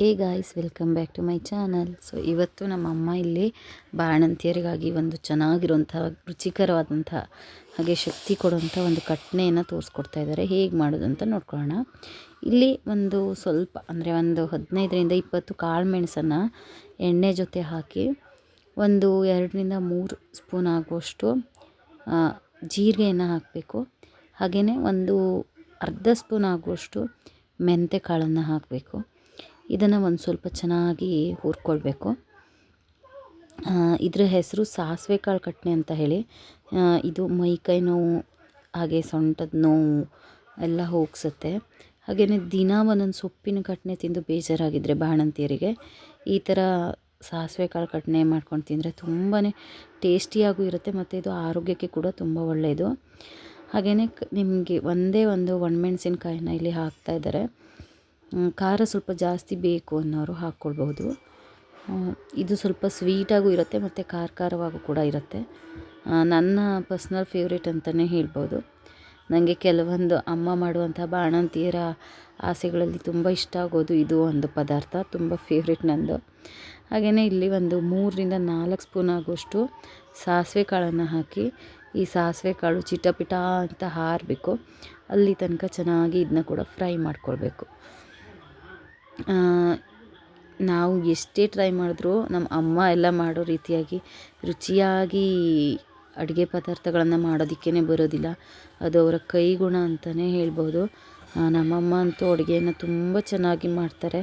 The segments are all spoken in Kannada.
Hey guys welcome back to my channel so ಇವತ್ತು ನಮ್ಮ ಅಮ್ಮ ಇಲ್ಲಿ ಬಾಣಂತಿಯರಿಗಾಗಿ ಒಂದು ಚೆನ್ನಾಗಿರುವಂಥ, ರುಚಿಕರವಾದಂಥ, ಹಾಗೆ ಶಕ್ತಿ ಕೊಡುವಂಥ ಒಂದು ಕಟ್ನೆಯನ್ನು ತೋರಿಸ್ಕೊಡ್ತಾ ಇದ್ದಾರೆ. ಹೇಗೆ ಮಾಡೋದು ಅಂತ ನೋಡ್ಕೊಳ್ಳೋಣ. ಇಲ್ಲಿ ಒಂದು ಸ್ವಲ್ಪ, ಅಂದರೆ ಒಂದು ಹದಿನೈದರಿಂದ ಇಪ್ಪತ್ತು ಕಾಳು ಮೆಣಸನ್ನು ಎಣ್ಣೆ ಜೊತೆ ಹಾಕಿ ಒಂದು ಎರಡರಿಂದ ಮೂರು ಸ್ಪೂನ್ ಆಗುವಷ್ಟು ಜೀರಿಗೆಯನ್ನು ಹಾಕಬೇಕು. ಹಾಗೆಯೇ ಒಂದು ಅರ್ಧ ಸ್ಪೂನ್ ಆಗುವಷ್ಟು ಮೆಂತೆ ಕಾಳನ್ನು ಹಾಕಬೇಕು. ಇದನ್ನು ಒಂದು ಸ್ವಲ್ಪ ಚೆನ್ನಾಗಿ ಹುರ್ಕೊಳ್ಬೇಕು. ಇದರ ಹೆಸರು ಸಾಸಿವೆ ಕಾಳು ಕಟ್ನೆ ಅಂತ ಹೇಳಿ. ಇದು ಮೈಕೈ ನೋವು, ಹಾಗೆ ಸೊಂಟದ ನೋವು ಎಲ್ಲ ಹೋಗ್ಸುತ್ತೆ. ಹಾಗೆಯೇ ದಿನ ಒಂದೊಂದು ಸೊಪ್ಪಿನ ಕಟ್ನೆ ತಿಂದು ಬೇಜಾರಾಗಿದ್ದರೆ ಬಾಣಂತಿಯರಿಗೆ, ಈ ಥರ ಸಾಸಿವೆ ಕಾಳು ಕಟ್ನೆ ಮಾಡ್ಕೊಂಡು ತಿಂದರೆ ತುಂಬಾ ಟೇಸ್ಟಿಯಾಗೂ ಇರುತ್ತೆ ಮತ್ತು ಇದು ಆರೋಗ್ಯಕ್ಕೆ ಕೂಡ ತುಂಬ ಒಳ್ಳೆಯದು ಹಾಗೆಯೇ ನಿಮಗೆ ಒಂದೇ ಒಂದು ಒಣಮೆಣ್ಸಿನ್ಕಾಯಿನ ಇಲ್ಲಿ ಹಾಕ್ತಾ ಇದ್ದಾರೆ. ಖಾರ ಸ್ವಲ್ಪ ಜಾಸ್ತಿ ಬೇಕು ಅನ್ನೋರು ಹಾಕ್ಕೊಳ್ಬಹುದು. ಇದು ಸ್ವಲ್ಪ ಸ್ವೀಟಾಗೂ ಇರುತ್ತೆ ಮತ್ತು ಖಾರ ಖಾರವಾಗೂ ಕೂಡ ಇರುತ್ತೆ. ನನ್ನ ಪರ್ಸ್ನಲ್ ಫೇವ್ರೇಟ್ ಅಂತಲೇ ಹೇಳ್ಬೋದು ನನಗೆ ಕೆಲವೊಂದು ಅಮ್ಮ ಮಾಡುವಂಥ ಬಾಣಂತಿಯರ ಆಸೆಗಳಲ್ಲಿ ತುಂಬ ಇಷ್ಟ ಆಗೋದು ಇದು ಒಂದು ಪದಾರ್ಥ, ತುಂಬ ಫೇವ್ರೇಟ್ ನಂದು. ಹಾಗೆಯೇ ಇಲ್ಲಿ ಒಂದು ಮೂರರಿಂದ ನಾಲ್ಕು ಸ್ಪೂನ್ ಆಗುವಷ್ಟು ಸಾಸಿವೆ ಕಾಳನ್ನು ಹಾಕಿ, ಈ ಸಾಸಿವೆ ಕಾಳು ಚಿಟಪಿಟ ಅಂತ ಹಾರಬೇಕು. ಅಲ್ಲಿ ತನಕ ಚೆನ್ನಾಗಿ ಇದನ್ನ ಕೂಡ ಫ್ರೈ ಮಾಡ್ಕೊಳ್ಬೇಕು. ನಾವು ಎಷ್ಟೇ ಟ್ರೈ ಮಾಡಿದ್ರೂ ನಮ್ಮ ಅಮ್ಮ ಎಲ್ಲ ಮಾಡೋ ರೀತಿಯಾಗಿ ರುಚಿಯಾಗಿ ಅಡುಗೆ ಪದಾರ್ಥಗಳನ್ನು ಮಾಡೋದಕ್ಕೇ ಬರೋದಿಲ್ಲ. ಅದು ಅವರ ಕೈಗುಣ ಅಂತಲೇ ಹೇಳ್ಬೋದು. ನಮ್ಮಮ್ಮ ಅಂತೂ ಅಡುಗೆಯನ್ನು ತುಂಬ ಚೆನ್ನಾಗಿ ಮಾಡ್ತಾರೆ.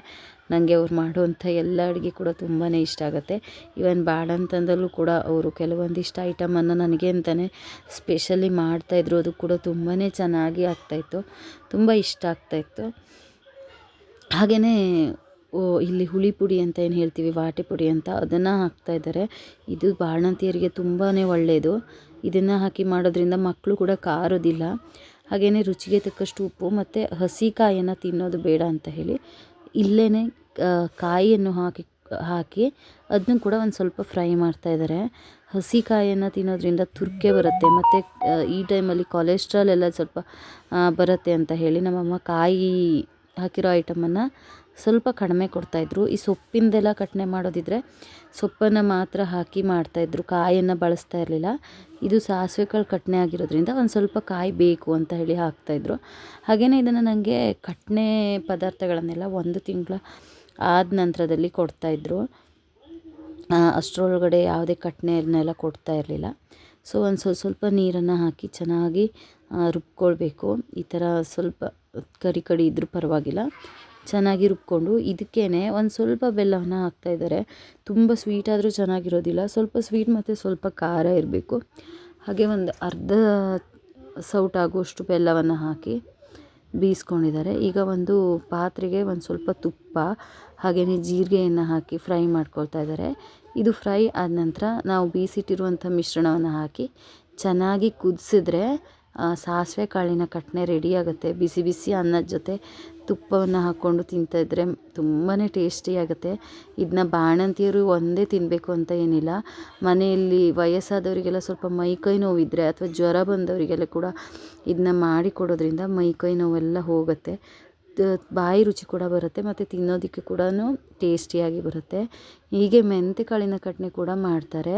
ನನಗೆ ಅವ್ರು ಮಾಡುವಂಥ ಎಲ್ಲ ಅಡುಗೆ ಕೂಡ ತುಂಬಾ ಇಷ್ಟ ಆಗುತ್ತೆ. ಇವನ್ ಬಾಳಂತಂದಲ್ಲೂ ಕೂಡ ಅವರು ಕೆಲವೊಂದಿಷ್ಟು ಐಟಮನ್ನು ನನಗೆ ಅಂತಲೇ ಸ್ಪೆಷಲಿ ಮಾಡ್ತಾಯಿದ್ರು ಅದು ಕೂಡ ತುಂಬಾ ಚೆನ್ನಾಗಿ ಆಗ್ತಾಯಿತ್ತು ತುಂಬ ಇಷ್ಟ ಆಗ್ತಾಯಿತ್ತು ಹಾಗೆಯೇ ಓ, ಇಲ್ಲಿ ಹುಳಿ ಪುಡಿ ಅಂತ ಏನು ಹೇಳ್ತೀವಿ, ವಾಟೆ ಪುಡಿ ಅಂತ, ಅದನ್ನು ಹಾಕ್ತಾ ಇದ್ದಾರೆ. ಇದು ಬಾಣಂತಿಯರಿಗೆ ತುಂಬಾ ಒಳ್ಳೆಯದು ಇದನ್ನು ಹಾಕಿ ಮಾಡೋದ್ರಿಂದ ಮಕ್ಕಳು ಕೂಡ ಕಾರೋದಿಲ್ಲ. ಹಾಗೆಯೇ ರುಚಿಗೆ ತಕ್ಕಷ್ಟು ಉಪ್ಪು ಮತ್ತು ಹಸಿ ಕಾಯನ್ನು ತಿನ್ನೋದು ಬೇಡ ಅಂತ ಹೇಳಿ ಇಲ್ಲೇ ಕಾಯಿಯನ್ನು ಹಾಕಿ ಹಾಕಿ ಅದನ್ನು ಕೂಡ ಒಂದು ಸ್ವಲ್ಪ ಫ್ರೈ ಮಾಡ್ತಾ ಇದ್ದಾರೆ. ಹಸಿ ಕಾಯನ್ನು ತಿನ್ನೋದ್ರಿಂದ ತುರ್ಕೆ ಬರುತ್ತೆ. ಮತ್ತು ಈ ಟೈಮಲ್ಲಿ ಕೊಲೆಸ್ಟ್ರಾಲ್ ಎಲ್ಲ ಸ್ವಲ್ಪ ಬರುತ್ತೆ ಅಂತ ಹೇಳಿ ನಮ್ಮಮ್ಮ ಕಾಯಿ ಹಾಕಿರೋ ಐಟಮನ್ನು ಸ್ವಲ್ಪ ಕಡಿಮೆ ಕೊಡ್ತಾಯಿದ್ರು. ಈ ಸೊಪ್ಪಿಂದೆಲ್ಲ ಕಟ್ನೆ ಮಾಡೋದಿದ್ರೆ ಸೊಪ್ಪನ್ನು ಮಾತ್ರ ಹಾಕಿ ಮಾಡ್ತಾಯಿದ್ರು. ಕಾಯನ್ನು ಬಳಸ್ತಾ ಇರಲಿಲ್ಲ ಇದು ಸಾಸಿವೆ ಕಾಳು ಕಟ್ನೆ ಆಗಿರೋದ್ರಿಂದ ಒಂದು ಸ್ವಲ್ಪ ಕಾಯಿ ಬೇಕು ಅಂತ ಹೇಳಿ ಹಾಕ್ತಾಯಿದ್ರು. ಹಾಗೆಯೇ ಇದನ್ನು ನನಗೆ ಕಟ್ನೆ ಪದಾರ್ಥಗಳನ್ನೆಲ್ಲ ಒಂದು ತಿಂಗಳ ಆದ ನಂತರದಲ್ಲಿ ಕೊಡ್ತಾಯಿದ್ರು. ಅಷ್ಟರೊಳಗಡೆ ಯಾವುದೇ ಕಟ್ನೆಯನ್ನೆಲ್ಲ ಕೊಡ್ತಾ ಇರಲಿಲ್ಲ ಸೊ ಒಂದು ಸ್ವಲ್ಪ ಸ್ವಲ್ಪ ನೀರನ್ನು ಹಾಕಿ ಚೆನ್ನಾಗಿ ರುಬ್ಕೊಳ್ಬೇಕು. ಈ ಥರ ಸ್ವಲ್ಪ ಕರಿ ಕಡಿ ಇದ್ದರೂ ಪರವಾಗಿಲ್ಲ. ಚೆನ್ನಾಗಿ ರುಬ್ಕೊಂಡು ಇದಕ್ಕೇ ಒಂದು ಸ್ವಲ್ಪ ಬೆಲ್ಲವನ್ನು ಹಾಕ್ತಾ ಇದ್ದಾರೆ. ತುಂಬ ಸ್ವೀಟ್ ಆದರೂ ಚೆನ್ನಾಗಿರೋದಿಲ್ಲ. ಸ್ವಲ್ಪ ಸ್ವೀಟ್ ಮತ್ತು ಸ್ವಲ್ಪ ಖಾರ ಇರಬೇಕು. ಹಾಗೆ ಒಂದು ಅರ್ಧ ಸೌಟಾಗುವಷ್ಟು ಬೆಲ್ಲವನ್ನು ಹಾಕಿ ಬೀಸ್ಕೊಂಡಿದ್ದಾರೆ. ಈಗ ಒಂದು ಪಾತ್ರೆಗೆ ಒಂದು ಸ್ವಲ್ಪ ತುಪ್ಪ ಹಾಗೆಯೇ ಜೀರಿಗೆಯನ್ನು ಹಾಕಿ ಫ್ರೈ ಮಾಡ್ಕೊಳ್ತಾ ಇದ್ದಾರೆ. ಇದು ಫ್ರೈ ಆದ ನಂತರ ನಾವು ಬೀಸಿಟ್ಟಿರುವಂಥ ಮಿಶ್ರಣವನ್ನು ಹಾಕಿ ಚೆನ್ನಾಗಿ ಕುದಿಸಿದ್ರೆ ಸಾಸಿವೆ ಕಾಳಿನ ಕಟ್ನೆ ರೆಡಿ ಆಗುತ್ತೆ. ಬಿಸಿ ಬಿಸಿ ಅನ್ನದ ಜೊತೆ ತುಪ್ಪವನ್ನು ಹಾಕ್ಕೊಂಡು ತಿಂತಾಯಿದ್ರೆ ತುಂಬಾ ಟೇಸ್ಟಿಯಾಗುತ್ತೆ ಇದನ್ನ ಬಾಣಂತಿಯರು ಒಂದೇ ತಿನ್ನಬೇಕು ಅಂತ ಏನಿಲ್ಲ. ಮನೆಯಲ್ಲಿ ವಯಸ್ಸಾದವರಿಗೆಲ್ಲ ಸ್ವಲ್ಪ ಮೈಕೈ ನೋವಿದ್ದರೆ ಅಥವಾ ಜ್ವರ ಬಂದವರಿಗೆಲ್ಲ ಕೂಡ ಇದನ್ನ ಮಾಡಿ ಕೊಡೋದ್ರಿಂದ ಮೈಕೈ ನೋವೆಲ್ಲ ಹೋಗುತ್ತೆ. ಬಾಯಿ ರುಚಿ ಕೂಡ ಬರುತ್ತೆ, ಮತ್ತು ತಿನ್ನೋದಕ್ಕೆ ಕೂಡ ಟೇಸ್ಟಿಯಾಗಿ ಬರುತ್ತೆ. ಹೀಗೆ ಮೆಂತೆ ಕಾಳಿನ ಕಟ್ನೆ ಕೂಡ ಮಾಡ್ತಾರೆ.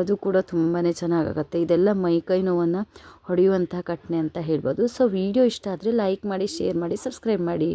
ಅದು ಕೂಡ ತುಂಬಾ ಚೆನ್ನಾಗಾಗುತ್ತೆ. ಇದೆಲ್ಲ ಮೈಕೈ ನೋವನ್ನು ಹೊಡೆಯುವಂಥ ಕಟ್ನೆ ಅಂತ ಹೇಳ್ಬೋದು. ಸೊ ವಿಡಿಯೋ ಇಷ್ಟ ಆದರೆ ಲೈಕ್ ಮಾಡಿ ಶೇರ್ ಮಾಡಿ ಸಬ್ಸ್ಕ್ರೈಬ್ ಮಾಡಿ.